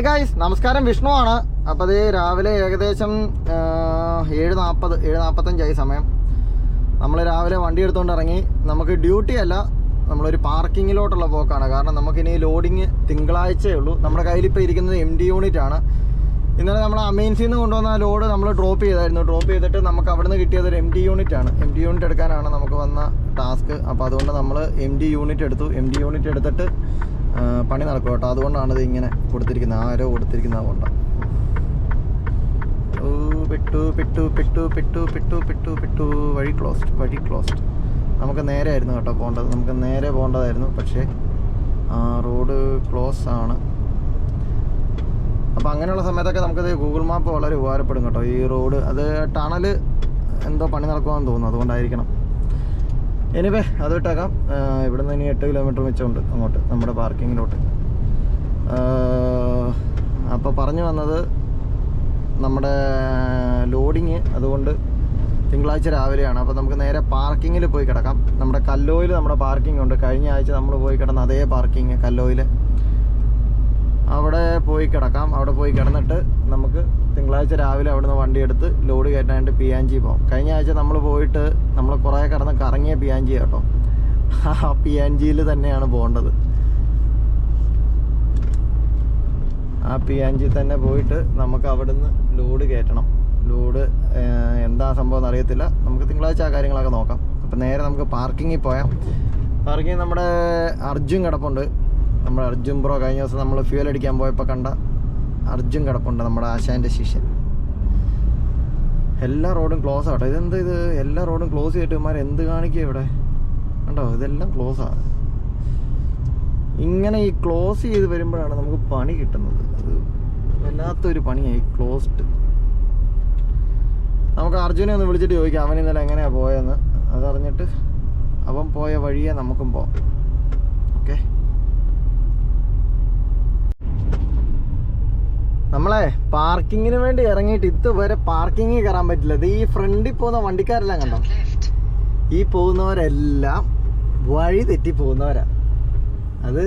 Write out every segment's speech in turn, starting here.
Hi guys നമസ്കാരം. വിഷ്ണു ആണ്. അപ്പോൾ അത് രാവിലെ ഏകദേശം ഏഴ് നാൽപ്പത് ഏഴ് നാൽപ്പത്തഞ്ചായി സമയം. നമ്മൾ രാവിലെ വണ്ടി എടുത്തുകൊണ്ട് ഇറങ്ങി. നമുക്ക് ഡ്യൂട്ടി അല്ല നമ്മളൊരു പാർക്കിങ്ങിലോട്ടുള്ള പോക്കാണ്. കാരണം നമുക്കിനി ലോഡിങ് തിങ്കളാഴ്ചയേ ഉള്ളൂ. നമ്മുടെ കയ്യിൽ ഇപ്പോൾ ഇരിക്കുന്നത് എം ഡി യൂണിറ്റ് ആണ്. ഇന്നലെ നമ്മൾ അമീൻസിൽ നിന്ന് കൊണ്ടുവന്ന ലോഡ് നമ്മൾ ഡ്രോപ്പ് ചെയ്തായിരുന്നു. ഡ്രോപ്പ് ചെയ്തിട്ട് നമുക്ക് അവിടെ നിന്ന് കിട്ടിയത് ഒരു എം ഡി യൂണിറ്റ് ആണ്. എം ഡി യൂണിറ്റ് എടുക്കാനാണ് നമുക്ക് വന്ന ടാസ്ക് അപ്പോൾ അതുകൊണ്ട് നമ്മൾ എം ഡി യൂണിറ്റ് എടുത്തു. എം ഡി യൂണിറ്റ് എടുത്തിട്ട് പണി നടക്കും കേട്ടോ. അതുകൊണ്ടാണ് ഇത് ഇങ്ങനെ കൊടുത്തിരിക്കുന്നത്. ആരോ കൊടുത്തിരിക്കുന്നത് അതുകൊണ്ടാണ് വഴി ക്ലോസ്ഡ് വഴി ക്ലോസ്ഡ് നമുക്ക് നേരെ ആയിരുന്നു കേട്ടോ പോകേണ്ടത്. നമുക്ക് നേരെ പോകേണ്ടതായിരുന്നു. പക്ഷേ റോഡ് ക്ലോസ് ആണ്. അപ്പോൾ അങ്ങനെയുള്ള സമയത്തൊക്കെ നമുക്കത് ഗൂഗിൾ മാപ്പ് വളരെ ഉപകാരപ്പെടും കേട്ടോ. ഈ റോഡ് അത് ടണൽ എന്തോ പണി നടക്കുമെന്ന് തോന്നുന്നു. അതുകൊണ്ടായിരിക്കണം. എനിവേ അത് വിട്ടേക്കാം. ഇവിടെ നിന്ന് ഇനി എട്ട് കിലോമീറ്റർ വെച്ചുണ്ട് അങ്ങോട്ട് നമ്മുടെ പാർക്കിങ്ങിലോട്ട്. അപ്പോൾ പറഞ്ഞു വന്നത് നമ്മുടെ ലോഡിങ് അതുകൊണ്ട് തിങ്കളാഴ്ച രാവിലെയാണ്. അപ്പോൾ നമുക്ക് നേരെ പാർക്കിങ്ങിൽ പോയി കിടക്കാം. നമ്മുടെ കല്ലോയിൽ നമ്മുടെ പാർക്കിംഗ് ഉണ്ട്. കഴിഞ്ഞ ആഴ്ച നമ്മൾ പോയി കിടന്ന അതേ പാർക്കിങ് കല്ലോയിൽ അവിടെ പോയി കിടക്കാം. അവിടെ പോയി കിടന്നിട്ട് നമുക്ക് തിങ്കളാഴ്ച രാവിലെ അവിടുന്ന് വണ്ടി എടുത്ത് ലോഡ് കയറ്റാനായിട്ട് പിയാഞ്ചി പോകും കഴിഞ്ഞ ആഴ്ച നമ്മൾ പോയിട്ട് നമ്മൾ കുറേ കടന്ന് കറങ്ങിയ പിയാഞ്ചി കേട്ടോ ആ പിയാഞ്ചിയിൽ തന്നെയാണ് പോകേണ്ടത്. ആ പിയാഞ്ചി തന്നെ പോയിട്ട് നമുക്ക് അവിടുന്ന് ലോഡ് കയറ്റണം. ലോഡ് എന്താ സംഭവം എന്ന് അറിയത്തില്ല നമുക്ക് തിങ്കളാഴ്ച ആ കാര്യങ്ങളൊക്കെ നോക്കാം. അപ്പം നേരെ നമുക്ക് പാർക്കിങ്ങിൽ പോയാം. പാർക്കിങ് നമ്മുടെ അർജുൻ കിടപ്പുണ്ട്. നമ്മുടെ അർജുൻ ബ്രോ കഴിഞ്ഞ ദിവസം നമ്മൾ ഫ്യൂൽ അടിക്കാൻ പോയപ്പോൾ കണ്ട അർജുൻ കിടപ്പുണ്ട് നമ്മുടെ ആശാന്റെ ശിഷ്യൻ. എല്ലാ റോഡും ക്ലോസ് ആട്ടോ ഇതെന്ത് ഇത്? എല്ലാ റോഡും ക്ലോസ് ചെയ്തിട്ട് ഇവന്മാർ എന്ത് കാണിക്കുക ഇവിടെ? കണ്ടോ? ഇതെല്ലാം ക്ലോസ് ആ. ഇങ്ങനെ ഈ ക്ലോസ് ചെയ്ത് വരുമ്പോഴാണ് നമുക്ക് പണി കിട്ടുന്നത്. അത് വല്ലാത്തൊരു പണിയായി ക്ലോസ്ഡ് നമുക്ക് അർജുനെ ഒന്ന് വിളിച്ചിട്ട് ചോദിക്കാം. അവൻ ഇന്നലെ എങ്ങനെയാണ് പോയെന്ന്? അതറിഞ്ഞിട്ട് അവൻ പോയ വഴിയെ നമുക്കും പോവാം ഓക്കെ നമ്മളെ പാർക്കിങ്ങിന് വേണ്ടി ഇറങ്ങിയിട്ട് ഇതുവരെ പാർക്കിങ്ങിൽ കയറാൻ പറ്റില്ല. ഇത് ഈ ഫ്രണ്ടിൽ പോകുന്ന വണ്ടിക്കാരെല്ലാം കണ്ടോ? ഈ പോകുന്നവരെല്ലാം വഴി തെറ്റി പോകുന്നവരാ. അത്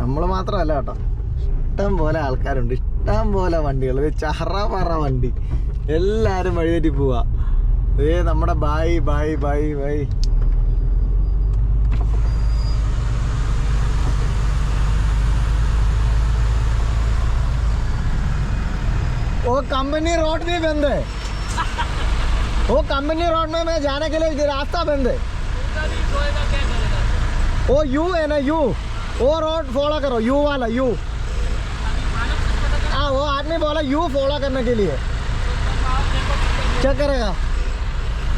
നമ്മൾ മാത്രമല്ല കേട്ടോ. ഇഷ്ടം പോലെ ആൾക്കാരുണ്ട്. ഇഷ്ടം പോലെ വണ്ടികൾ. ചറ പറ വണ്ടി. എല്ലാവരും വഴി തെറ്റി പോവാ. ഏ നമ്മുടെ ബായ് ബായ് ബായ് ബായ്. वो कंपनी रोड भी बंद है वो कंपनी रोड में मैं जाने के लिए रास्ता बंद है वो यू है ना यू वो रोड फॉलो करो यू वाला यू हाँ वो आदमी बोला यू फॉलो करने के लिए चेक करेगा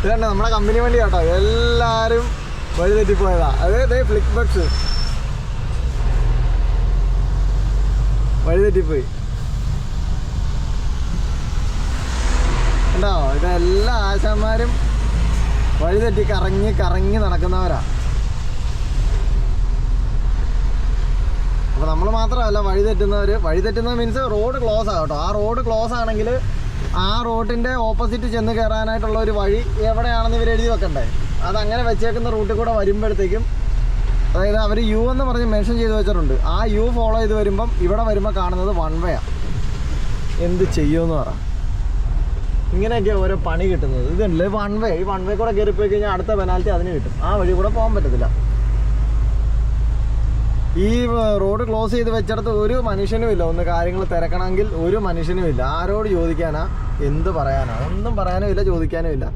ഇതുണ്ട് നമ്മുടെ കമ്പനി വണ്ടി കേട്ടോ എല്ലാവരും വഴി തെറ്റിപ്പോയതാ അത് ഫ്ലിക്ക് ബഡ്സ് വഴി തെറ്റിപ്പോയി ഉണ്ടോ ഇതെല്ലാ ആശാന്മാരും വഴിതെറ്റി കറങ്ങി കറങ്ങി നടക്കുന്നവരാ. അപ്പോൾ നമ്മൾ മാത്രമല്ല വഴി തെറ്റുന്നവർ വഴി തെറ്റുന്നത് മീൻസ് റോഡ് ക്ലോസ് ആകട്ടോ ആ റോഡ് ക്ലോസ് ആണെങ്കിൽ ആ റോഡിന്റെ ഓപ്പോസിറ്റ് ചെന്ന് കയറാനായിട്ടുള്ള ഒരു വഴി എവിടെയാണെന്ന് ഇവർ എഴുതി വെക്കണ്ടേ? അത് അങ്ങനെ വെച്ചേക്കുന്ന റൂട്ടിൽ കൂടെ വരുമ്പോഴത്തേക്കും അതായത് അവർ യു എന്ന് പറഞ്ഞ് മെൻഷൻ ചെയ്ത് വെച്ചിട്ടുണ്ട്. ആ യു ഫോളോ ചെയ്ത് വരുമ്പം ഇവിടെ വരുമ്പോൾ കാണുന്നത് വൺ വേ ആണ് എന്ത് ചെയ്യുമെന്ന് പറ. ഇങ്ങനെയൊക്കെ ഓരോ പണി കിട്ടുന്നത്. ഇതല്ലേ വൺ വേ ഈ വൺ വേ കൂടെ പോയി കഴിഞ്ഞാൽ അടുത്ത പെനാൽറ്റി അതിന് കിട്ടും. ആ വഴി കൂടെ പോകാൻ പറ്റത്തില്ല. ഈ റോഡ് ക്ലോസ് ചെയ്ത് വെച്ചിടത്ത് ഒരു മനുഷ്യനും ഇല്ല. ഒന്ന് കാര്യങ്ങൾ തിരക്കണമെങ്കിൽ ഒരു മനുഷ്യനും ഇല്ല. ആരോട് ചോദിക്കാനാ? എന്ത് പറയാനാ? ഒന്നും പറയാനും ഇല്ല ചോദിക്കാനും ഇല്ല.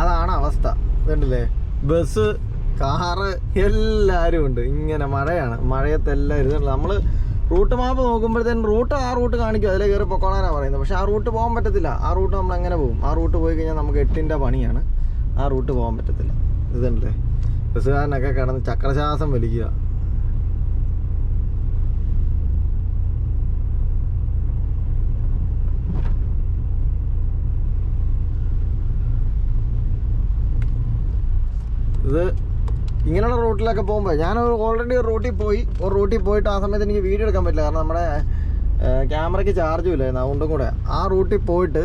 അതാണ് അവസ്ഥ. ഇതുണ്ടല്ലേ ബസ് കാറ് എല്ലാവരും ഉണ്ട്. ഇങ്ങനെ മഴയാണ്. മഴയത്തെല്ലാം എല്ലാവരും നമ്മൾ റൂട്ട് മാപ്പ് നോക്കുമ്പോഴത്തേനും റൂട്ട് ആ റൂട്ട് കാണിക്കും. അതിലെ കയറി പൊക്കോളാനാണ് പറയുന്നത്. പക്ഷേ ആ റൂട്ട് പോകാൻ പറ്റത്തില്ല. ആ റൂട്ട് നമ്മൾ എങ്ങനെ പോകും? ആ റൂട്ട് പോയി കഴിഞ്ഞാൽ നമുക്ക് എട്ടിന്റെ പണിയാണ്. ആ റൂട്ട് പോകാൻ പറ്റത്തില്ല. ഇതല്ലേ ബസ്സുകാരനൊക്കെ കിടന്ന് ചക്രശ്വാസം വലിക്കുക. ഇത് ഇങ്ങനെയുള്ള റൂട്ടിലൊക്കെ പോകുമ്പോൾ ഞാൻ ഓൾറെഡി റൂട്ടിൽ പോയി ഒരു റൂട്ടിൽ പോയിട്ട് ആ സമയത്ത് എനിക്ക് വീഡിയോ എടുക്കാൻ പറ്റില്ല. കാരണം നമ്മുടെ ക്യാമറയ്ക്ക് ചാർജും ഇല്ലായിരുന്നു അതുകൊണ്ടും കൂടെ. ആ റൂട്ടിൽ പോയിട്ട്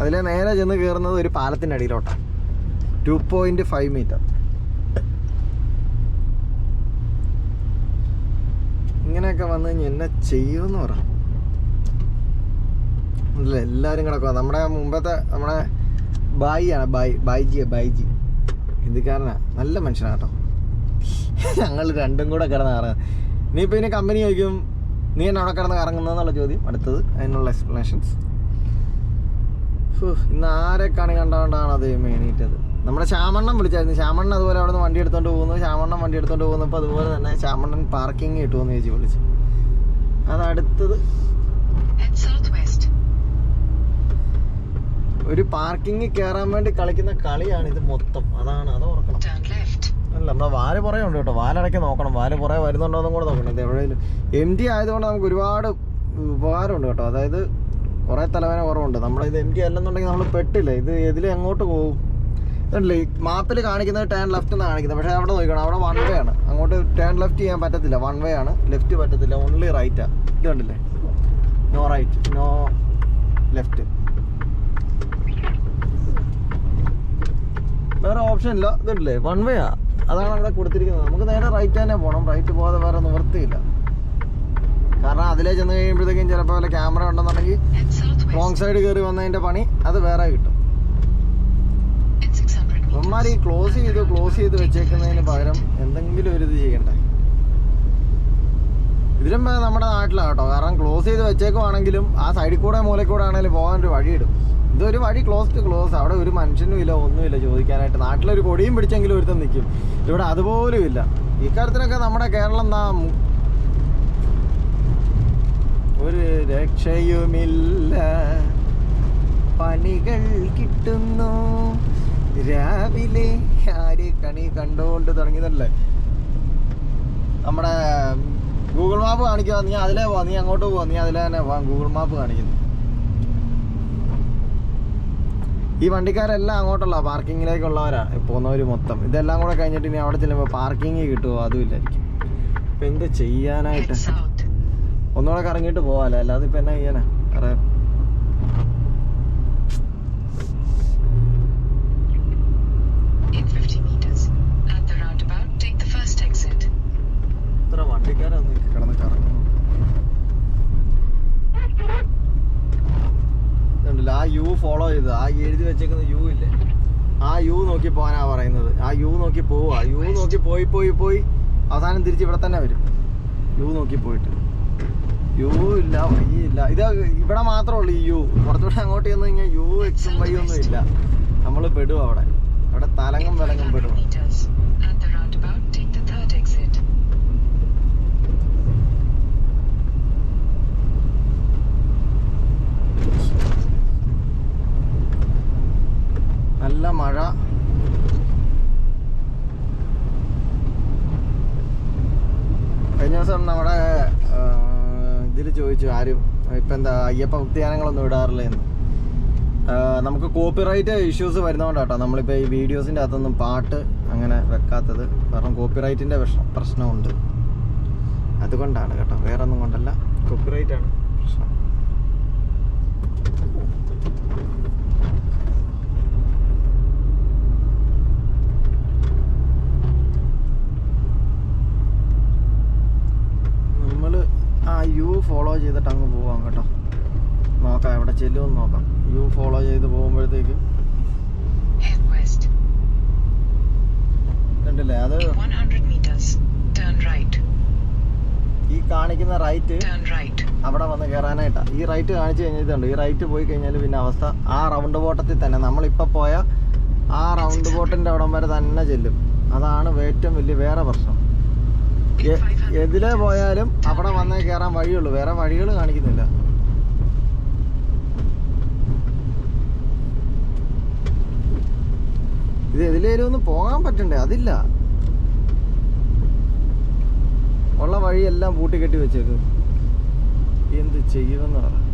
അതിൽ നേരെ ചെന്ന് കയറുന്നത് ഒരു പാലത്തിന്റെ അടിയിലോട്ടാണ് ടു പോയിന്റ് ഫൈവ് മീറ്റർ ഇങ്ങനെയൊക്കെ വന്നു കഴിഞ്ഞാൽ എന്നെ ചെയ്യുമെന്ന് പറ. അല്ല എല്ലാവരും കിടക്കുക നമ്മുടെ മുമ്പത്തെ നമ്മുടെ ബായിയാണ് ബായി ബായിജിയാണ് ബായിജി. ഹിന്ദിക്കാരനാ. നല്ല മനുഷ്യനാണ് കേട്ടോ. ഞങ്ങൾ രണ്ടും കൂടെ കിടന്ന് കറങ്ങുക ഇനിയിപ്പോൾ ഇനി കമ്പനി ചോദിക്കും നീ എന്നെ അവിടെ കിടന്ന് കറങ്ങുന്നതെന്നുള്ള ചോദ്യം. അടുത്തത് അതിനുള്ള എക്സ്പ്ലനേഷൻസ് ഇന്ന് ആരെ കണി കണ്ടുകൊണ്ടാണ് അത് എണീറ്റത്? നമ്മുടെ ശ്യാമണ്ണൻ വിളിച്ചായിരുന്നു. ശ്യാമണ്ണൻ അതുപോലെ അവിടെ നിന്ന് വണ്ടി എടുത്തോണ്ട് പോകുന്നു. ശ്യാമണ്ണൻ വണ്ടി എടുത്തോണ്ട് പോകുന്നപ്പോൾ അതുപോലെ തന്നെ ശ്യാമണ്ണൻ പാർക്കിംഗ് കിട്ടുമെന്ന് ചേച്ചി വിളിച്ചു. അത് അടുത്തത്. ഒരു പാർക്കിംഗ് കയറാൻ വേണ്ടി കളിക്കുന്ന കളിയാണ് ഇത് മൊത്തം. അതാണ് അത് ഓർക്കണം. അല്ല നമ്മുടെ വാൽ പുറകെ ഉണ്ട് കേട്ടോ. വാലടയ്ക്ക് നോക്കണം. വാൽ പുറകെ വരുന്നുണ്ടോ എന്നും കൂടെ നോക്കണം. ഇത് എവിടെയെങ്കിലും എം ടി ആയതുകൊണ്ട് നമുക്ക് ഒരുപാട് ഉപകാരമുണ്ട് കേട്ടോ. അതായത് കുറേ തലവേന കുറവുണ്ട്. നമ്മളിത് എം ടി അല്ലെന്നുണ്ടെങ്കിൽ നമ്മൾ പെട്ടില്ല? ഇത് ഇതിൽ എങ്ങോട്ട് പോകും? ഈ മാപ്പിൽ കാണിക്കുന്നത് ടേൺ ലെഫ്റ്റ് എന്നാണ് കാണിക്കുന്നത്. പക്ഷേ അവിടെ നോക്കണം അവിടെ വൺ വേ ആണ്. അങ്ങോട്ട് ടേൺ ലെഫ്റ്റ് ചെയ്യാൻ പറ്റത്തില്ല. വൺ വേ ആണ്. ലെഫ്റ്റ് പറ്റത്തില്ല. ഓൺലി റൈറ്റാണ് ഇത് കണ്ടില്ലേ? നോ റൈറ്റ് നോ ലെഫ്റ്റ് വേറെ ഓപ്ഷൻ ഇല്ല. ഇതുണ്ടല്ലേ? വൺ വേ ആ. അതാണ് അവിടെ കൊടുത്തിരിക്കുന്നത്. നമുക്ക് നേരെ റൈറ്റ് തന്നെ പോകണം റൈറ്റ് പോകാതെ വേറെ നിവൃത്തിയില്ല. കാരണം അതിലേ ചെന്ന് കഴിയുമ്പോഴത്തേക്കും ചിലപ്പോൾ വല്ല ക്യാമറ ഉണ്ടെന്നുണ്ടെങ്കിൽ റോങ് സൈഡ് കയറി വന്നതിന്റെ പണി അത് വേറെ കിട്ടും. In 600 ഇവന്മാർ ഈ ക്ലോസ് ചെയ്ത് ക്ലോസ് ചെയ്ത് വെച്ചേക്കുന്നതിന് പകരം എന്തെങ്കിലും ഒരു ഇത് ചെയ്യണ്ടേ? ഇതിലും നമ്മുടെ നാട്ടിലാണ് കേട്ടോ. കാരണം ക്ലോസ് ചെയ്ത് വെച്ചേക്കുവാണെങ്കിലും ആ സൈഡിൽ കൂടെ മൂലയിൽ കൂടെ ആണെങ്കിലും പോകാൻ ഒരു വഴിയിടും. ഇതൊരു വഴി ക്ലോസ് ടു ക്ലോസ് അവിടെ ഒരു മനുഷ്യനും ഇല്ല ഒന്നുമില്ല ചോദിക്കാനായിട്ട്. നാട്ടിലൊരു കൊടിയും പിടിച്ചെങ്കിലും ഒരുത്തം നിൽക്കും ഇവിടെ അതുപോലും ഇല്ല. ഇക്കാര്യത്തിനൊക്കെ നമ്മുടെ കേരളം എന്താ ഒരു രക്ഷയുമില്ല. പണികൾ കിട്ടുന്നു. രാവിലെ ആര് കണി കണ്ടുകൊണ്ട് തുടങ്ങിയതല്ലേ? നമ്മുടെ ഗൂഗിൾ മാപ്പ് കാണിക്കുക നീ അതിലേ പോവാ. നീ അങ്ങോട്ട് പോവാ. നീ അതിലെ തന്നെ പോവാ. ഗൂഗിൾ മാപ്പ് കാണിക്കുന്നു. ഈ വണ്ടിക്കാരെല്ലാം അങ്ങോട്ടുള്ള പാർക്കിങ്ങിലേക്കുള്ളവരാണ് പോകുന്നവർ മൊത്തം. ഇതെല്ലാം കൂടെ കഴിഞ്ഞിട്ട് ഇനി അവിടെ ചെല്ലുമ്പോൾ പാർക്കിങ് കിട്ടുമോ അതും ഇല്ലായിരിക്കും. ഇപ്പം എന്ത് ചെയ്യാനായിട്ട്. ഒന്നുകൂടെ കറങ്ങിയിട്ട് പോവാല്ലേ അല്ലാതെ ഇപ്പം എന്നാ ചെയ്യാനാ വേറെ In 50 meters. At the roundabout, take the first exit. ഇത്ര വണ്ടിക്കാരൊന്നും കിടന്ന് കറങ്ങുന്നു ഇതുണ്ടല്ലോ ആ യു ഫോളോ ചെയ്തത്. ആ എഴുതി വെച്ചേക്കുന്ന യു ഇല്ലേ? ആ യു നോക്കി പോകാനാ പറയുന്നത്. ആ യു നോക്കി പോവുക. യു നോക്കി പോയി പോയി പോയി. അവസാനം തിരിച്ച് ഇവിടെ തന്നെ വരും. യു നോക്കി പോയിട്ട്. യു ഇല്ല വൈ ഇല്ല. ഇത് ഇവിടെ മാത്രമേ ഉള്ളൂ ഈ യു കുറച്ചുകൂടെ അങ്ങോട്ട് ചെന്ന് കഴിഞ്ഞാൽ യു എക്സും വൈ ഒന്നും ഇല്ല. നമ്മൾ പെടും അവിടെ. അവിടെ തലങ്ങും വിലങ്ങും 500 പെടും നല്ല മഴ. കഴിഞ്ഞ ദിവസം നമ്മുടെ ഇതിൽ ചോദിച്ചു ആരും ഇപ്പം എന്താ അയ്യപ്പ ഭക്തിയാനങ്ങളൊന്നും ഇടാറില്ല എന്ന്. നമുക്ക് കോപ്പിറൈറ്റ് ഇഷ്യൂസ് വരുന്നതുകൊണ്ടാണ് കേട്ടോ നമ്മളിപ്പോൾ ഈ വീഡിയോസിന്റെ അകത്തൊന്നും പാട്ട് അങ്ങനെ വെക്കാത്തത്. കാരണം കോപ്പിറൈറ്റിന്റെ പ്രശ്നം പ്രശ്നമുണ്ട്. അതുകൊണ്ടാണ് കേട്ടോ വേറൊന്നും കൊണ്ടല്ല. കോപ്പിറൈറ്റ് ആണ് പ്രശ്നം നമ്മൾ ആ യു ഫോളോ ചെയ്തിട്ട് അങ്ങ് പോവാം കേട്ടോ നോക്കാം എവിടെ ചെല്ലുമെന്ന് നോക്കാം യു ഫോളോ ചെയ്ത് പോകുമ്പോഴത്തേക്കും. കണ്ടില്ലേ അത് 100 meters. Turn right. ഈ കാണിക്കുന്ന റൈറ്റ്. അവിടെ വന്ന് കയറാനായിട്ടാ ഈ റൈറ്റ് കാണിച്ചു കഴിഞ്ഞിട്ടുണ്ട് ഈ റൈറ്റ് പോയി കഴിഞ്ഞാൽ പിന്നെ അവസ്ഥ ആ റൗണ്ട് ബോട്ടത്തിൽ തന്നെ നമ്മളിപ്പോൾ പോയ ആ റൗണ്ട് ബോട്ടിന്റെ അവിടം വരെ തന്നെ ചെല്ലും അതാണ് ഏറ്റവും വലിയ വേറെ പ്രശ്നം എതിലേ പോയാലും അവിടെ വന്നേ കയറാൻ വഴിയുള്ളൂ. വേറെ വഴികൾ കാണിക്കുന്നില്ല. ഇത് എതിലേലും ഒന്ന് പോകാൻ പറ്റണ്ടേ? അതില്ല. ഉള്ള വഴിയെല്ലാം പൂട്ടിക്കെട്ടി വെച്ചേക്കും. എന്ത് ചെയ്യുമെന്ന് പറ.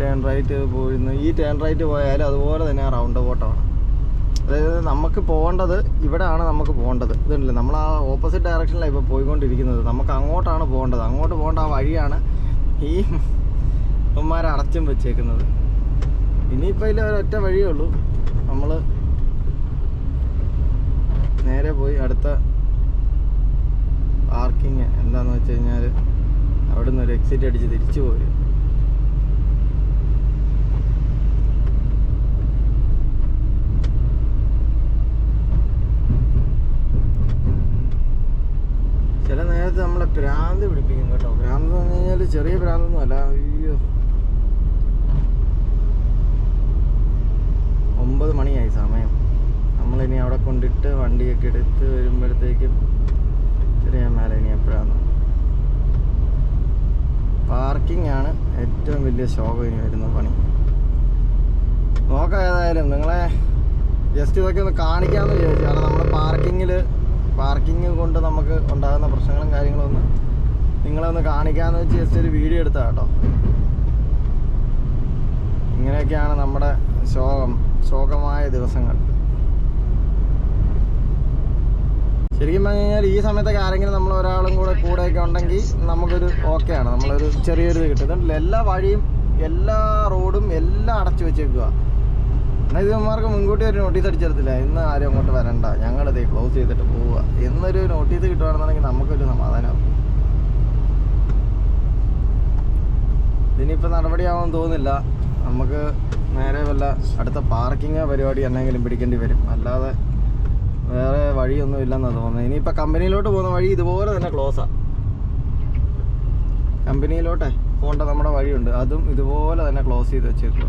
ടേൺ റൈറ്റ് പോയിരുന്നു. ഈ ടേൺ റൈറ്റ് പോയാലും അതുപോലെ തന്നെ റൗണ്ട് ബോട്ടമാണ് അതായത് നമുക്ക് പോകേണ്ടത് ഇവിടെയാണ് നമുക്ക് പോകേണ്ടത്. ഇതുണ്ടല്ലോ നമ്മൾ ആ ഓപ്പോസിറ്റ് ഡയറക്ഷനിലാണ് ഇപ്പോൾ പോയിക്കൊണ്ടിരിക്കുന്നത്. നമുക്ക് അങ്ങോട്ടാണ് പോകേണ്ടത്. അങ്ങോട്ട് പോകേണ്ട ആ വഴിയാണ് ഈ ഇവന്മാർ അടച്ചും വെച്ചേക്കുന്നത്. ഇനിയിപ്പോൾ ഇതിൽ ഒരൊറ്റ വഴിയേ ഉള്ളൂ. നമ്മൾ നേരെ പോയി അടുത്ത പാർക്കിങ് എന്താണെന്ന് വെച്ച് കഴിഞ്ഞാൽ അവിടെ നിന്ന് ഒരു എക്സിറ്റ് അടിച്ച് തിരിച്ചു പോരും ചില നേരത്തെ നമ്മളെ ഭ്രാന്ത് പിടിപ്പിക്കും കേട്ടോ. ഭ്രാന്ത് എന്ന് പറഞ്ഞു കഴിഞ്ഞാൽ ചെറിയ ഭ്രാന്തൊന്നും അല്ല. അയ്യോ. ഒമ്പത് മണിയായി സമയം. നമ്മളിനി അവിടെ കൊണ്ടിട്ട് വണ്ടിയൊക്കെ എടുത്ത് വരുമ്പോഴത്തേക്കും ചെറിയ മേലെ ഇനി എപ്പോഴാണ് പാർക്കിംഗ് ആണ് ഏറ്റവും വലിയ ശോകം ഇനി വരുന്ന പണി. നോക്കാം ഏതായാലും. നിങ്ങളെ ജസ്റ്റ് ഇതൊക്കെ ഒന്ന് കാണിക്കാമെന്ന് വിചാരിച്ചു. കാരണം നമ്മൾ പാർക്കിങ്ങിൽ പാർക്കിംഗ് കൊണ്ട് നമുക്ക് ഉണ്ടാകുന്ന പ്രശ്നങ്ങളും കാര്യങ്ങളും ഒന്ന് നിങ്ങളെ ഒന്ന് വെച്ച് ജസ്റ്റ് ഒരു വീഡിയോ എടുത്താ കേട്ടോ. ഇങ്ങനെയൊക്കെയാണ് നമ്മുടെ ശോകം ശോകമായ ദിവസങ്ങൾ. ശരിക്കും പറഞ്ഞു കഴിഞ്ഞാൽ ഈ സമയത്തൊക്കെ ആരെങ്കിലും നമ്മൾ ഒരാളും കൂടെ കൂടെയൊക്കെ ഉണ്ടെങ്കിൽ നമുക്കൊരു ഓക്കെയാണ് നമ്മളൊരു ചെറിയൊരു കിട്ടും. എല്ലാ വഴിയും എല്ലാ റോഡും എല്ലാം അടച്ചു വെച്ചേക്കുക എന്നാൽ മുൻകൂട്ടി ഒരു നോട്ടീസ് അടിച്ചെടുത്തില്ല. ഇന്ന് ആരും അങ്ങോട്ട് വരണ്ട. ഞങ്ങളിതേ ക്ലോസ് ചെയ്തിട്ട് പോവുക എന്നൊരു നോട്ടീസ് കിട്ടുകയാണെന്നുണ്ടെങ്കിൽ നമുക്കൊരു സമാധാനമാവും ഇനിയിപ്പോൾ നടപടിയാവാൻ തോന്നുന്നില്ല. നമുക്ക് നേരെ വല്ല അടുത്ത പാർക്കിംഗ് പരിപാടി എന്നെങ്കിലും പിടിക്കേണ്ടി വരും. അല്ലാതെ വേറെ വഴിയൊന്നും ഇല്ലെന്നാണ് തോന്നുന്നത്. ഇനിയിപ്പോൾ കമ്പനിയിലോട്ട് പോകുന്ന വഴി ഇതുപോലെ തന്നെ ക്ലോസാണ് കമ്പനിയിലോട്ടെ പോകേണ്ട നമ്മുടെ വഴിയുണ്ട്. അതും ഇതുപോലെ തന്നെ ക്ലോസ് ചെയ്ത് വെച്ചേക്കുക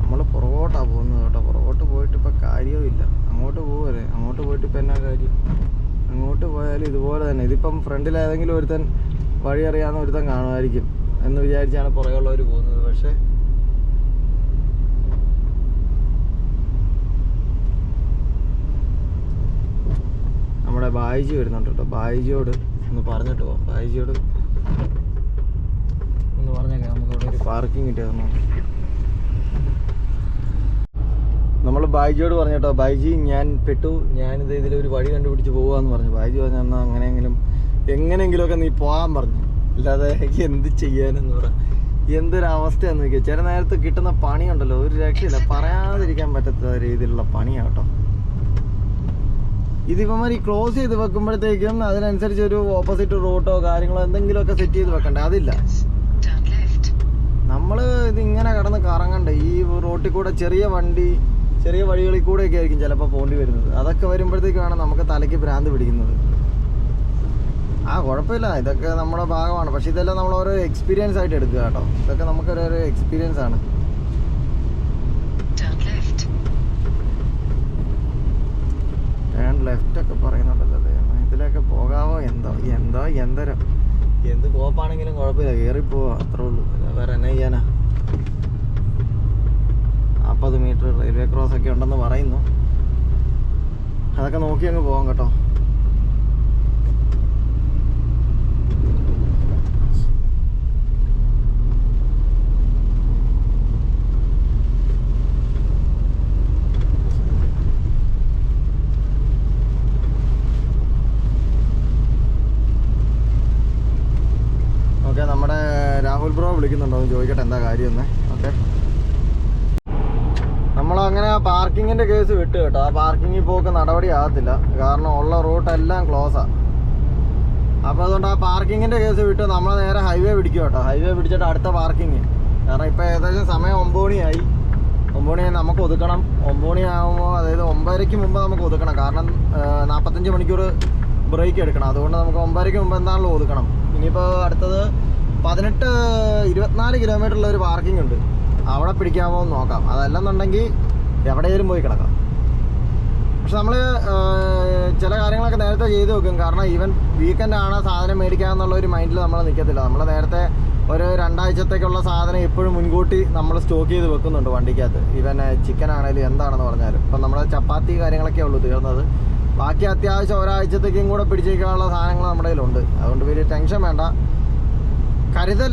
നമ്മൾ പുറകോട്ടാണ് പോകുന്നത് കേട്ടോ പുറകോട്ട് പോയിട്ട് ഇപ്പം കാര്യവുമില്ല അങ്ങോട്ട് പോവല്ലേ അങ്ങോട്ട് പോയിട്ട് ഇപ്പം എന്നാ കാര്യം അങ്ങോട്ട് പോയാലും ഇതുപോലെ തന്നെ ഇതിപ്പം ഫ്രണ്ടിൽ ഏതെങ്കിലും ഒരുത്തൻ വഴി അറിയാവുന്ന ഒരുത്തൻ കാണുമായിരിക്കും എന്ന് വിചാരിച്ചാണ് പുറകെയുള്ളവർ പോകുന്നത്. പക്ഷേ നമ്മുടെ ബായിജി വരുന്നുണ്ട് കേട്ടോ. ബായിജിയോട് ഒന്ന് പറഞ്ഞിട്ട് പോവാം. ബായിജിയോട് ഒന്ന് പറഞ്ഞേക്കാം. നമുക്ക് അവിടെ ഒരു പാർക്കിംഗ് കിട്ടിയതെന്ന് നമ്മൾ ബായിജിയോട് പറഞ്ഞു കേട്ടോ ബായിജി ഞാൻ പെട്ടു. ഞാനിത് ഇതിലൊരു വഴി കണ്ടുപിടിച്ച് പോവാന്ന് പറഞ്ഞു. ബായിജി പറഞ്ഞു എന്നാൽ അങ്ങനെയെങ്കിലും എങ്ങനെയെങ്കിലുമൊക്കെ നീ പോകാൻ പറഞ്ഞു. അല്ലാതെ എന്ത് ചെയ്യാനെന്ന് പറ. എന്തൊരവസ്ഥയാന്ന് നോക്കിയാൽ ചില നേരത്ത് കിട്ടുന്ന പണിയുണ്ടല്ലോ. ഒരു രക്ഷയില്ല. പറയാതിരിക്കാൻ പറ്റാത്ത രീതിയിലുള്ള പണിയാട്ടോ. ഇതിപ്പോ ഈ ക്ലോസ് ചെയ്ത് വെക്കുമ്പോഴത്തേക്കും അതിനനുസരിച്ച് ഒരു ഓപ്പോസിറ്റ് റൂട്ടോ കാര്യങ്ങളോ എന്തെങ്കിലുമൊക്കെ സെറ്റ് ചെയ്ത് വെക്കണ്ടേ? അതില്ല. ഇത് ഇങ്ങനെ കടന്ന് കറങ്ങണ്ടേ? ഈ റോട്ടിൽ കൂടെ ചെറിയ വണ്ടി ചെറിയ വഴികളിൽ കൂടെയൊക്കെ ആയിരിക്കും ചിലപ്പോൾ പോണ്ടി വരുന്നത്. അതൊക്കെ വരുമ്പോഴത്തേക്കാണ് നമുക്ക് തലയ്ക്ക് ഭ്രാന്ത് പിടിക്കുന്നത്. ആ കുഴപ്പമില്ല. ഇതൊക്കെ നമ്മുടെ ഭാഗമാണ്. പക്ഷെ ഇതെല്ലാം നമ്മൾ ഓരോ എക്സ്പീരിയൻസ് ആയിട്ട് എടുക്കുക കേട്ടോ. ഇതൊക്കെ നമുക്കൊരു ഒരു എക്സ്പീരിയൻസ് ആണ്. ലെഫ്റ്റ് ഒക്കെ പറയുന്നുണ്ടല്ലോ. ഇതിലൊക്കെ പോകാവോ? എന്തോ എന്തോ എന്തരം എന്ത് കോപ്പാണെങ്കിലും കുഴപ്പമില്ല. കയറി പോവാ. അത്രേ ഉള്ളൂ. വേറെ എന്നാ ചെയ്യാനാ? നാൽപ്പത് മീറ്റർ റെയിൽവേ ക്രോസ് ഒക്കെ ഉണ്ടെന്ന് പറയുന്നു. അതൊക്കെ നോക്കി അങ്ങ് പോവാം കേട്ടോ ഓക്കെ നമ്മുടെ രാഹുൽ ബ്രോ വിളിക്കുന്നുണ്ടോ എന്ന് ചോദിക്കട്ടെ എന്താ കാര്യമെന്ന്. ഓക്കെ. നമ്മളങ്ങനെ പാർക്കിങ്ങിന്റെ കേസ് വിട്ടു കേട്ടോ. ആ പാർക്കിങ്ങിൽ പോക്ക് നടപടി ആകത്തില്ല. കാരണം ഉള്ള റൂട്ടെല്ലാം ക്ലോസാണ് അപ്പോൾ അതുകൊണ്ട് ആ പാർക്കിങ്ങിന്റെ കേസ് വിട്ട് നമ്മൾ നേരെ ഹൈവേ പിടിക്കും കേട്ടോ. ഹൈവേ പിടിച്ചിട്ട് അടുത്ത പാർക്കിങ്. കാരണം ഇപ്പോൾ ഏകദേശം സമയം ഒമ്പത് മണിയായി. ഒമ്പത് മണി നമുക്ക് ഒതുക്കണം. ഒമ്പത് മണിയാകുമ്പോൾ അതായത് ഒമ്പതരയ്ക്ക് മുമ്പ് നമുക്ക് ഒതുക്കണം. കാരണം നാൽപ്പത്തഞ്ച് മണിക്കൂർ ബ്രേക്ക് എടുക്കണം. അതുകൊണ്ട് നമുക്ക് ഒമ്പതരയ്ക്ക് മുമ്പ് എന്താണല്ലോ ഒതുക്കണം. ഇനിയിപ്പോൾ അടുത്തത് പതിനെട്ട് ഇരുപത്തിനാല് കിലോമീറ്ററുള്ള ഒരു പാർക്കിംഗ് ഉണ്ട്. അവിടെ പിടിക്കാമോ എന്ന് നോക്കാം. അതല്ലെന്നുണ്ടെങ്കിൽ എവിടെയെങ്കിലും പോയി കിടക്കാം. പക്ഷെ നമ്മൾ ചില കാര്യങ്ങളൊക്കെ നേരത്തെ ചെയ്തു വെക്കും. കാരണം ഈവൻ വീക്കെൻഡ് ആണ് സാധനം മേടിക്കാന്നുള്ള ഒരു മൈൻഡിൽ നമ്മൾ നിൽക്കത്തില്ല നമ്മൾ നേരത്തെ ഒരു രണ്ടാഴ്ചത്തേക്കുള്ള സാധനം എപ്പോഴും മുൻകൂട്ടി നമ്മൾ സ്റ്റോക്ക് ചെയ്ത് വെക്കുന്നുണ്ട് വണ്ടിക്കകത്ത്. ഈവൻ ചിക്കൻ ആണെങ്കിലും എന്താണെന്ന് പറഞ്ഞാലും. ഇപ്പം നമ്മൾ ചപ്പാത്തി കാര്യങ്ങളൊക്കെ ഉള്ളൂ തീർന്നത്. ബാക്കി അത്യാവശ്യം ഒരാഴ്ചത്തേക്കും കൂടെ പിടിച്ചേക്കാനുള്ള സാധനങ്ങൾ നമ്മുടെ കയ്യിലുണ്ട്. അതുകൊണ്ട് വലിയ ടെൻഷൻ വേണ്ട. കരുതൽ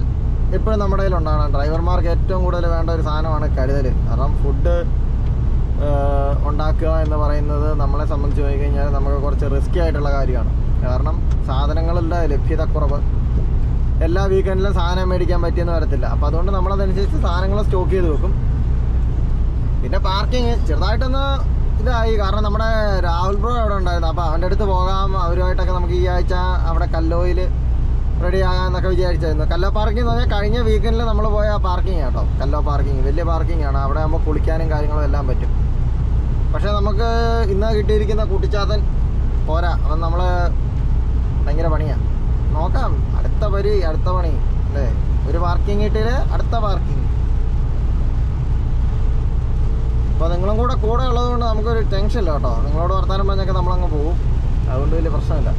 എപ്പോഴും നമ്മുടെ കയ്യിലുണ്ടാകണം ഡ്രൈവർമാർക്ക് ഏറ്റവും കൂടുതൽ വേണ്ട ഒരു സാധനമാണ് കരുതൽ. കാരണം ഫുഡ് ഉണ്ടാക്കുക എന്ന് പറയുന്നത് നമ്മളെ സംബന്ധിച്ച് നോക്കി കഴിഞ്ഞാൽ നമുക്ക് കുറച്ച് റിസ്ക്കി ആയിട്ടുള്ള കാര്യമാണ്. കാരണം സാധനങ്ങളുടെ ലഭ്യതക്കുറവ്. എല്ലാ വീക്കെൻഡിലും സാധനം മേടിക്കാൻ പറ്റിയെന്ന് വരത്തില്ല. അപ്പോൾ അതുകൊണ്ട് നമ്മളതനുസരിച്ച് സാധനങ്ങൾ സ്റ്റോക്ക് ചെയ്ത് വെക്കും. പിന്നെ പാർക്കിങ് ചെറുതായിട്ടൊന്ന് ഇതായി. കാരണം നമ്മുടെ രാഹുൽ ബ്രോ അവിടെ ഉണ്ടായിരുന്നു. അപ്പോൾ അവന്റെ അടുത്ത് പോകാം. അവരുമായിട്ടൊക്കെ നമുക്ക് ഈ ആഴ്ച അവിടെ കല്ലോയിൽ റെഡി ആകാമെന്നൊക്കെ വിചാരിച്ചായിരുന്നു. കല്ലോ പാർക്കിംഗ് എന്ന് പറഞ്ഞാൽ കഴിഞ്ഞ വീക്കെൻഡിൽ നമ്മൾ പോയ പാർക്കിംഗ് കേട്ടോ കല്ലോ പാർക്കിംഗ് വലിയ പാർക്കിംഗ് ആണ്. അവിടെ ആകുമ്പോൾ കുളിക്കാനും കാര്യങ്ങളും എല്ലാം പറ്റും. പക്ഷേ നമുക്ക് ഇന്ന് കിട്ടിയിരിക്കുന്ന കുട്ടിച്ചാത്തൻ പോരാ. അപ്പം നമ്മൾ ഭയങ്കര പണിയാണ് നോക്കാം. അടുത്ത പരി അടുത്ത പണി. അല്ലേ? ഒരു പാർക്കിംഗ് കിട്ടിയാൽ അടുത്ത പാർക്കിംഗ് അപ്പോൾ നിങ്ങളും കൂടെ കൂടെ ഉള്ളതുകൊണ്ട് നമുക്കൊരു ടെൻഷൻ ഇല്ല കേട്ടോ നിങ്ങളോട് വർത്താനം പറഞ്ഞൊക്കെ നമ്മളങ്ങ് പോകും അതുകൊണ്ട് വലിയ പ്രശ്നമില്ല.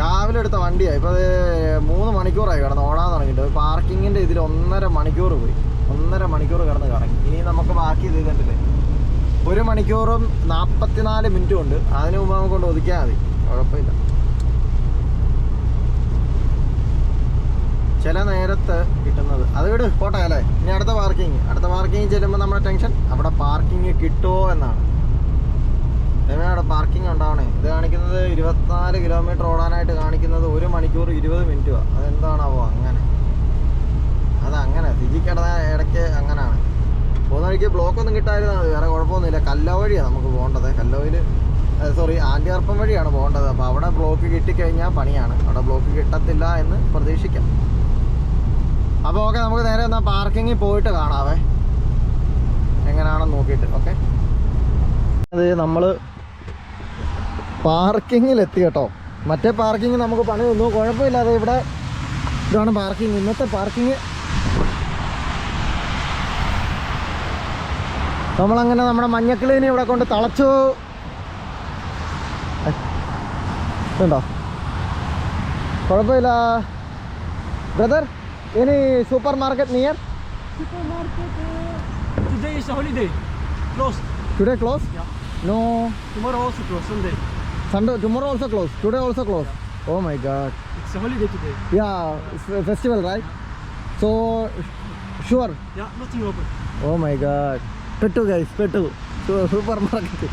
രാവിലെ എടുത്ത വണ്ടിയാണ് ഇപ്പോൾ അത് മൂന്ന് മണിക്കൂറായി കിടന്ന് ഓടാൻ തുടങ്ങിയിട്ട്. പാർക്കിങ്ങിന്റെ ഇതിൽ ഒന്നര മണിക്കൂർ പോയി. ഒന്നര മണിക്കൂർ കിടന്ന് കറങ്ങി ഇനി നമുക്ക് ബാക്കി ഇത് ചെയ്തിട്ടില്ലേ ഒരു മണിക്കൂറും നാൽപ്പത്തിനാല് മിനിറ്റും ഉണ്ട്. അതിന് മുമ്പ് നമുക്ക് കൊണ്ട് ഒതുക്കിയാൽ മതി. കുഴപ്പമില്ല. ചില നേരത്ത് കിട്ടുന്നത്. അത് വിട് പോട്ടെ അല്ലേ? ഇനി അടുത്ത പാർക്കിങ്. അടുത്ത പാർക്കിങ് ചെല്ലുമ്പോൾ നമ്മുടെ ടെൻഷൻ അവിടെ പാർക്കിങ് കിട്ടുമോ എന്നാണ്. അവിടെ പാർക്കിംഗ് ഉണ്ടാവണേ. ഇത് കാണിക്കുന്നത് ഇരുപത്തിനാല് കിലോമീറ്റർ ഓടാനായിട്ട് കാണിക്കുന്നത് ഒരു മണിക്കൂർ ഇരുപത് മിനിറ്റുമാണ് അതെന്താണാവോ അങ്ങനെ. അതങ്ങനെ കിടന്ന ഇടയ്ക്ക് അങ്ങനെയാണ് പോകുന്ന വഴിക്ക് ബ്ലോക്ക് ഒന്നും കിട്ടാതിരുന്നാൽ മതി. വേറെ കുഴപ്പമൊന്നുമില്ല. കല്ല വഴിയാണ് നമുക്ക് പോകേണ്ടത്. കല്ലവയിൽ സോറി ആന്റിയർപ്പം വഴിയാണ് പോകേണ്ടത്. അപ്പോൾ അവിടെ ബ്ലോക്ക് കിട്ടിക്കഴിഞ്ഞാൽ പണിയാണ്. അവിടെ ബ്ലോക്ക് കിട്ടത്തില്ല എന്ന് പ്രതീക്ഷിക്കാം. അപ്പോൾ ഓക്കെ നമുക്ക് നേരെ എന്നാൽ പാർക്കിങ്ങിൽ പോയിട്ട് കാണാവേ. എങ്ങനെയാണെന്ന് നോക്കിയിട്ട് ഓക്കെ? അത് നമ്മൾ പാർക്കിങ്ങിലെത്തി കേട്ടോ. മറ്റേ പാർക്കിംഗ് നമുക്ക് പണി തന്നു കുഴപ്പമില്ലാതെ ഇവിടെ ഇതാണ് പാർക്കിംഗ് ഇന്നത്തെ പാർക്കിങ്. നമ്മളങ്ങനെ നമ്മുടെ മഞ്ഞക്കിളീനെ ഇവിടെ കൊണ്ട് തളച്ചു. ഉണ്ടോ കുഴപ്പമില്ല. ബ്രദർ ഇനി super market near super market today holiday. Today close no no Tomorrow also closed. Sunday, tomorrow also closed. Today also closed. Oh my God. It's a holiday today. Yeah, it's a festival, right? So, sure. Yeah, nothing open. Oh my God. Pettu guys, Pettu. So, supermarket.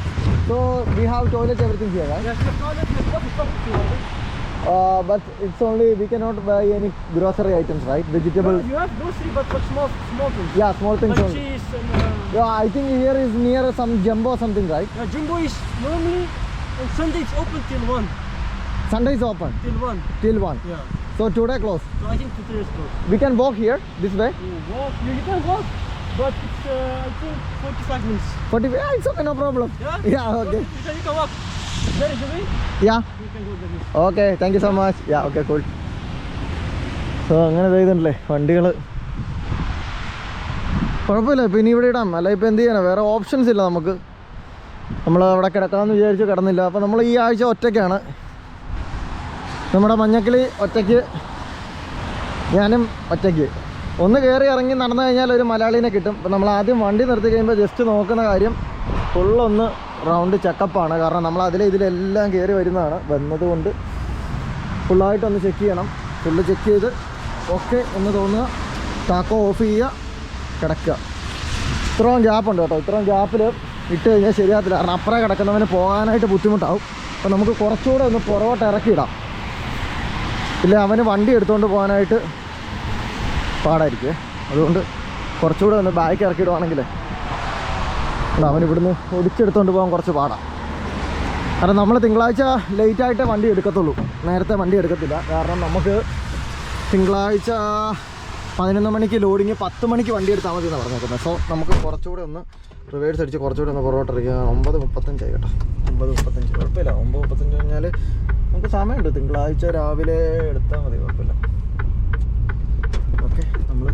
So, we have toilet everything here, right? Yes, the toilet is perfect, perfect. Uh, but it's only we cannot buy any grocery items, right? Vegetable. you have grocery, but for small, small things. Yeah, small things. Like cheese and. Uh, yeah, I think here is near some jumbo something, right? Yeah, jumbo is normally on Sunday it's open till 1. Sunday is open Till 1. till 1. Yeah. So, today close? So I think today is closed. We can walk here, this way. You walk. You, you can walk, but it's uh, I think 45 minutes. 45? yeah, it's okay, no problem. Yeah. Yeah, okay. You can, you can walk. There is the way. Yeah. You can go there. Okay, thank you yeah. much. Yeah, okay, cool. So അങ്ങനെ ചെയ്തിട്ടുണ്ടല്ലേ വണ്ടികൾ കുഴപ്പമില്ല ഇപ്പം ഇനി ഇവിടെ ഇടാം അല്ല ഇപ്പം എന്ത് ചെയ്യാനാ വേറെ ഓപ്ഷൻസ് ഇല്ല നമുക്ക് നമ്മൾ അവിടെ കിടക്കാമെന്ന് വിചാരിച്ച് കിടന്നില്ല. അപ്പോൾ നമ്മൾ ഈ ആഴ്ച ഒറ്റയ്ക്കാണ്. നമ്മുടെ മഞ്ഞക്കിളി ഒറ്റയ്ക്ക് ഞാനും ഒറ്റയ്ക്ക്. ഒന്ന് കയറി ഇറങ്ങി നടന്നു കഴിഞ്ഞാൽ ഒരു മലയാളീനെ കിട്ടും. അപ്പം നമ്മൾ ആദ്യം വണ്ടി നിർത്തി കഴിയുമ്പോൾ ജസ്റ്റ് നോക്കുന്ന കാര്യം ഫുള്ളൊന്ന് റൗണ്ട് ചെക്കപ്പാണ് കാരണം നമ്മൾ അതിലെ ഇതിലെല്ലാം കയറി വരുന്നതാണ്. വന്നതുകൊണ്ട് ഫുള്ളായിട്ടൊന്ന് ചെക്ക് ചെയ്യണം. ഫുള്ള് ചെക്ക് ചെയ്ത് ഓക്കെ എന്ന് തോന്നുക. ടാക്കോ ഓഫ് ചെയ്യുക. കിടക്കുക. ഇത്രയും ഗ്യാപ്പുണ്ട് കേട്ടോ. ഇത്രയും ഗ്യാപ്പിൽ ഇട്ട് കഴിഞ്ഞാൽ ശരിയാകത്തില്ല. കാരണം അപ്പുറം കിടക്കുന്നവന് പോകാനായിട്ട് ബുദ്ധിമുട്ടാവും. അപ്പോൾ നമുക്ക് കുറച്ചുകൂടെ ഒന്ന് പുറകോട്ട് ഇറക്കിയിടാം. ഇല്ല അവന് വണ്ടി എടുത്തുകൊണ്ട് പോകാനായിട്ട് പാടായിരിക്കേ. അതുകൊണ്ട് കുറച്ചുകൂടെ ഒന്ന് ബാക്ക് ഇറക്കിയിടുവാണെങ്കിലേ. അല്ല അവൻ ഇവിടുന്ന് ഒടിച്ചെടുത്തുകൊണ്ട് പോകാൻ കുറച്ച് പാടാണ് കാരണം നമ്മൾ തിങ്കളാഴ്ച ലേറ്റായിട്ടേ വണ്ടി എടുക്കത്തുള്ളൂ. നേരത്തെ വണ്ടി എടുക്കത്തില്ല. കാരണം നമുക്ക് തിങ്കളാഴ്ച പതിനൊന്ന് മണിക്ക് ലോഡിങ് പത്ത് മണിക്ക് വണ്ടി എടുത്താൽ മതി എന്നാണ് പറഞ്ഞേക്കുന്നത്. സോ നമുക്ക് കുറച്ചുകൂടെ ഒന്ന് റിവേഴ്സ് അടിച്ച് കുറച്ചുകൂടെ ഒന്ന് പുറകോട്ട് ഇറക്കുക ഒമ്പത് മുപ്പത്തഞ്ചായി കേട്ടോ. ഒമ്പത് മുപ്പത്തഞ്ച്. കുഴപ്പമില്ല. ഒമ്പത് മുപ്പത്തഞ്ച് കഴിഞ്ഞാൽ നമുക്ക് സമയമുണ്ട്. തിങ്കളാഴ്ച രാവിലെ എടുത്താൽ മതി. കുഴപ്പമില്ല. ഓക്കെ. നമ്മൾ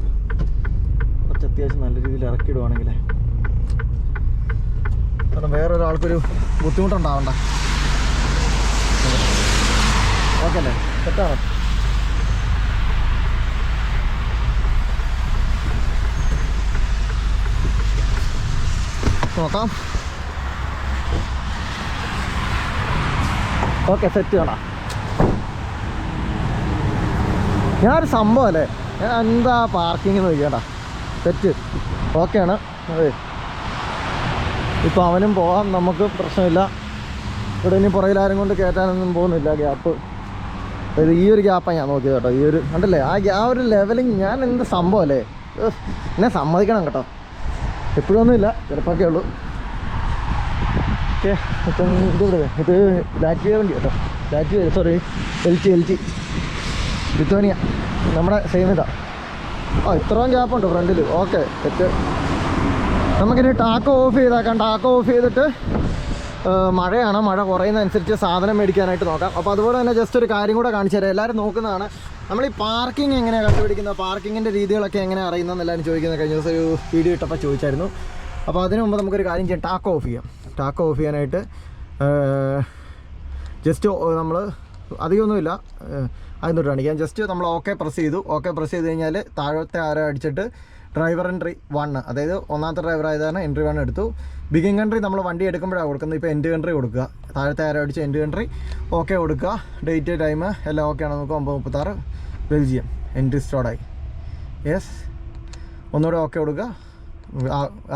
കുറച്ച് അത്യാവശ്യം നല്ല രീതിയിൽ ഇറക്കിയിടുവാണെങ്കിൽ കാരണം വേറൊരാൾക്കൊരു ബുദ്ധിമുട്ടുണ്ടാവണ്ട. ഓക്കെ അല്ലേ? സെറ്റാണ്? നോക്കാം. ഓക്കെ സെറ്റ് കാണാം ഞാനൊരു സംഭവം അല്ലേ? ഞാൻ എന്താ പാർക്കിംഗ് നോക്കിയാടാ സെറ്റ് ഓക്കെയാണ് അതെ. ഇപ്പോൾ അവനും പോകാം നമുക്ക് പ്രശ്നമില്ല. ഇവിടെ ഇനി പുറകിലാരും കൊണ്ട് കയറ്റാനൊന്നും പോകുന്നില്ല ഗ്യാപ്പ് അതായത് ഈ ഒരു ഗ്യാപ്പാണ് ഞാൻ നോക്കിയത് കേട്ടോ. ഈ ഒരു കണ്ടല്ലേ? ആ ആ ഒരു ലെവലിങ് ഞാൻ എന്ത് സംഭവം അല്ലേ? ഉഫ്, എന്നെ സമ്മതിക്കണം കേട്ടോ. എപ്പോഴൊന്നുമില്ല ചിലപ്പോഴൊക്കെ ഉള്ളൂ. ഓക്കെ അപ്പം ഇത് ഇവിടെ ഇത് ലാറ്റ്വിയ വണ്ടി കേട്ടോ. Latvia sorry L G L G Lithuania നമ്മുടെ സെയിം ഇതാ. ആ ഇത്രയും ഗ്യാപ്പുണ്ട് ഫ്രണ്ടിൽ ഓക്കെ തെറ്റ്. നമുക്കിനി ടാക്കോ ഓഫ് ചെയ്താക്കാം ടാക്കോ ഓഫ് ചെയ്തിട്ട് മഴയാണ്. മഴ കുറയുന്നതനുസരിച്ച് സാധനം മേടിക്കാനായിട്ട് നോക്കാം. അപ്പോൾ അതുപോലെ തന്നെ ജസ്റ്റ് ഒരു കാര്യം കൂടെ കാണിച്ചു തരാം. എല്ലാവരും നോക്കുന്നതാണ്. നമ്മൾ ഈ പാർക്കിംഗ് എങ്ങനെയാണ് കണ്ടുപിടിക്കുന്നത്? പാർക്കിങ്ങിന്റെ രീതികളൊക്കെ എങ്ങനെയാണ് അറിയുന്നതെന്ന് എല്ലാവരും ചോദിക്കുന്നത്. കഴിഞ്ഞ ദിവസം ഒരു വീഡിയോ ഇട്ടപ്പോൾ ചോദിച്ചായിരുന്നു. അപ്പോൾ അതിനു മുമ്പ് നമുക്കൊരു കാര്യം ചെയ്യാം. ടാക്കോ ഓഫ് ചെയ്യാം. ടാക്കോ ഓഫ് ചെയ്യാനായിട്ട് ജസ്റ്റ് നമ്മൾ അധികമൊന്നുമില്ല. അതൊന്നും കാണിക്കാം. ജസ്റ്റ് നമ്മൾ ഓക്കെ പ്രസ് ചെയ്തു. ഓക്കെ പ്രസ് ചെയ്ത് കഴിഞ്ഞാൽ താഴത്തെ ആരോ അടിച്ചിട്ട് ഡ്രൈവർ എൻട്രി വൺ അതായത് ഒന്നാമത്തെ ഡ്രൈവർ ആയതാണ് എൻട്രി വൺ എടുത്തു. ബിഗിൻ കൺട്രി നമ്മൾ വണ്ടി എടുക്കുമ്പോഴാണ് കൊടുക്കുന്നത്. ഇപ്പോൾ എൻഡ് കൺട്രി കൊടുക്കുക. താഴത്തെ ആരോ അടിച്ച് എൻഡ് കൺട്രി ഓക്കെ കൊടുക്കുക. ഡേറ്റ് ടൈം എല്ലാം ഓക്കെ ആണ് നമുക്ക് ഒമ്പത് മുപ്പത്താറ്. ബെൽജിയം എൻട്രി സ്റ്റോർഡായി യെസ് ഒന്നുകൂടെ ഓക്കെ കൊടുക്കുക.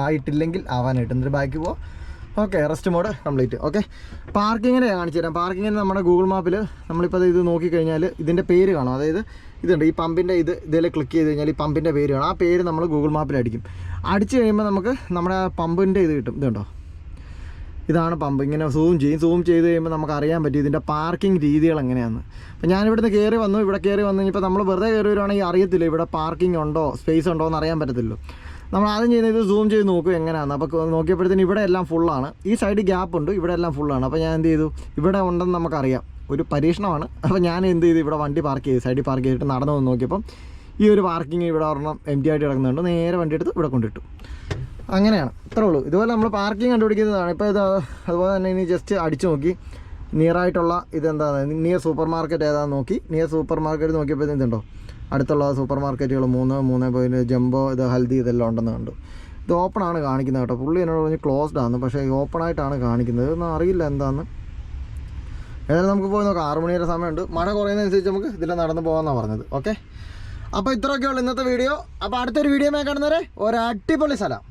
ആയിട്ടില്ലെങ്കിൽ ആവാനായിട്ട്. എന്നിട്ട് ബാക്കി പോവാം. Okay rest mode complete okay പാർക്കിങ്ങിനെ കാണിച്ചു തരാം. പാർക്കിങ്ങിന് നമ്മുടെ ഗൂഗിൾ മാപ്പിൽ നമ്മളിപ്പോൾ ഇത് നോക്കിക്കഴിഞ്ഞാൽ ഇതിന്റെ പേര് കാണും. അതായത് ഇതുണ്ട്. ഈ പമ്പിന്റെ ഇത് ഇതിൽ ക്ലിക്ക് ചെയ്ത് കഴിഞ്ഞാൽ ഈ പമ്പിന്റെ പേര് വേണം ആ പേര് നമ്മൾ ഗൂഗിൾ മാപ്പിൽ അടിക്കും അടിച്ചു കഴിയുമ്പോൾ നമുക്ക് നമ്മുടെ പമ്പിന്റെ ഇത് കിട്ടും. ഇതുണ്ടോ? ഇതാണ് പമ്പ്. ഇങ്ങനെ സൂം ചെയ്യും. സൂം ചെയ്ത് കഴിയുമ്പോൾ നമുക്ക് അറിയാൻ പറ്റും ഇതിന്റെ പാർക്കിംഗ് രീതികൾ എങ്ങനെയാണ് അപ്പോൾ ഞാനിവിടുന്ന് കയറി വന്നു. ഇവിടെ കയറി വന്നു കഴിഞ്ഞപ്പോൾ നമ്മൾ വെറുതെ കയറി വരുവാണെങ്കിൽ അറിയത്തില്ല ഇവിടെ പാർക്കിംഗ് ഉണ്ടോ സ്പേസ് ഉണ്ടോ എന്ന് അറിയാൻ പറ്റത്തില്ലോ നമ്മൾ ആദ്യം ചെയ്യുന്നത് ഇത് സൂം ചെയ്ത് നോക്കും എങ്ങനെയാണ് അപ്പോൾ നോക്കിയപ്പോഴത്തേന് ഇവിടെ എല്ലാം ഫുള്ളാണ് ഈ സൈഡ് ഗ്യാപ്പ് ഉണ്ട്. ഇവിടെ എല്ലാം ഫുള്ളാണ് അപ്പോൾ ഞാൻ എന്ത് ചെയ്തു? ഇവിടെ ഉണ്ടെന്ന് നമുക്കറിയാം. ഒരു പരീക്ഷണമാണ്. അപ്പോൾ ഞാൻ എന്ത് ചെയ്തു? ഇവിടെ വണ്ടി പാർക്ക് ചെയ്ത്. സൈഡിൽ പാർക്ക് ചെയ്തിട്ട് നടന്നു വന്ന് നോക്കിയപ്പം ഈ ഒരു പാർക്കിംഗ് ഇവിടെ ഒരെണ്ണം എം ടി ആയിട്ട് കിടക്കുന്നുണ്ട്. നേരെ വണ്ടി എടുത്ത് ഇവിടെ കൊണ്ടിട്ടു. അങ്ങനെയാണ്. ഇത്രേ ഉള്ളൂ. ഇതുപോലെ നമ്മൾ പാർക്കിംഗ് കണ്ടുപിടിക്കുന്നതാണ്. ഇപ്പോൾ ഇത് അതുപോലെ തന്നെ ഇനി ജസ്റ്റ് അടിച്ചു നോക്കി. നിയർ ആയിട്ടുള്ള ഇതെന്താണ്? നിയർ സൂപ്പർ മാർക്കറ്റ് ഏതാണെന്ന് നോക്കി. നിയർ സൂപ്പർ മാർക്കറ്റ് നോക്കിയപ്പോൾ ഇതുണ്ടോ അടുത്തുള്ള സൂപ്പർ മാർക്കറ്റുകൾ മൂന്ന് മൂന്ന് പോയിന്റ് ജംബോ ഇത് ഹൽദി ഇതെല്ലാം ഉണ്ടെന്ന് കണ്ടു. ഇത് ഓപ്പണാണ് കാണിക്കുന്നത് കേട്ടോ. പുള്ളി എന്നോട് പറഞ്ഞ് ക്ലോസ്ഡ് ആണ് പക്ഷേ ഓപ്പൺ ആയിട്ടാണ് കാണിക്കുന്നത്. ഇതൊന്നും അറിയില്ല എന്താണെന്ന് ഏതായാലും നമുക്ക് പോയി നോക്കാം. ആറു മണിയുടെ സമയമുണ്ട്. മഴ കുറയുന്നതനുസരിച്ച് നമുക്ക് ഇതിൽ നടന്ന് പോകാമെന്നാണ് പറഞ്ഞത്. ഓക്കെ അപ്പോൾ ഇത്രയൊക്കെ ഉള്ളൂ ഇന്നത്തെ വീഡിയോ അപ്പോൾ അടുത്തൊരു വീഡിയോ മേ കാണുന്നവരെ ഒരു അടിപൊളി സ്ഥലം.